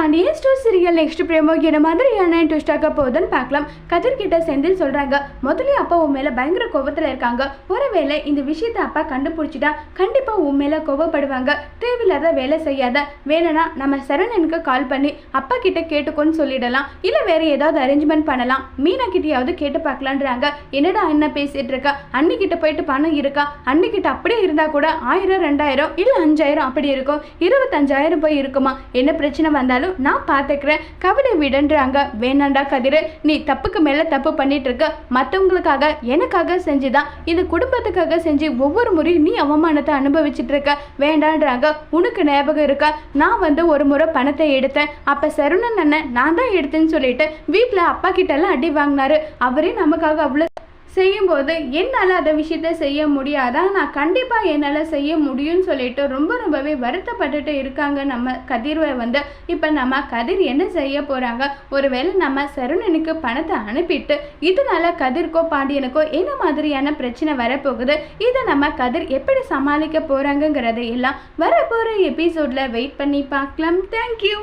Pandian store serial next promo என்ன மாதிரியான ட்விஸ்டாக போகுதுன்னு பார்க்கலாம். கதிர்கிட்ட செந்தில் சொல்றாங்க முதல்ல அப்பா உன் மேல பயங்கர கோபத்துல இருக்காங்க. ஒருவேளை இந்த விஷயத்தை அப்பா கண்டுபிடிச்சிட்டா கண்டிப்பா உன் மேல கோபப்படுவாங்க தேவையில்லாத வேலை செய்யாத. வேணும்னா நம்ம சரணனுக்கு கால் பண்ணி அப்பா கிட்ட கேட்டுக்கோன்னு சொல்லிடலாம். இல்ல வேற ஏதாவது அரேஞ்ச்மெண்ட் பண்ணலாம். மீனா கிட்டயாவது கேட்டு பார்க்கலான்றாங்க. என்னடா என்ன பேசிட்டு இருக்கா? அண்ணி கிட்ட போயிட்டு பணம் இருக்கா? அண்ணி கிட்ட அப்படியே இருந்தா கூட ஆயிரம் ரெண்டாயிரம் இல்ல அஞ்சாயிரம் அப்படி இருக்கும். இருபத்தஞ்சாயிரம் போய் இருக்குமா? என்ன பிரச்சனை வந்தாலும் நான் பார்த்துக்கிறேன். கவலை விடன்றாங்க. வேணாண்டா கதிர் நீ தப்புக்கு மேலே தப்பு பண்ணிட்டு இருக்க மற்றவங்களுக்காக எனக்காக செஞ்சுதான். இந்த குடும்பத்துக்காக செஞ்சு ஒவ்வொரு முறையும் நீ அவமானத்தை அனுபவிச்சுட்டு இருக்க வேண்டான்றாங்க. உனக்கு ஞாபகம் இருக்கா? நான் வந்து ஒரு முறை பணத்தை எடுத்தேன். அப்போ சரணன் அண்ணன் நான் தான் எடுத்தேன்னு சொல்லிட்டு வீட்டில் அப்பா கிட்டலாம் அடி வாங்கினாரு. அவரே நமக்காக அவ்வளோ செய்யும்போது என்னால் அந்த விஷயத்த செய்ய முடியாதா? நான் கண்டிப்பாக என்னால் செய்ய முடியும்னு சொல்லிட்டு ரொம்ப ரொம்பவே வருத்தப்பட்டுட்டு இருக்காங்க நம்ம கதிர்வை வந்து. இப்போ நம்ம கதிர் என்ன செய்ய போகிறாங்க ஒருவேளை நம்ம சருணனுக்கு பணத்தை அனுப்பிட்டு இதனால கதிர்க்கோ பாண்டியனுக்கோ என்ன மாதிரியான பிரச்சனை வரப்போகுது? இதை நம்ம கதிர் எப்படி சமாளிக்க போகிறாங்கங்கிறதை எல்லாம் வரப்போகிற எபிசோடில் வெயிட் பண்ணி பார்க்கலாம். தேங்க்யூ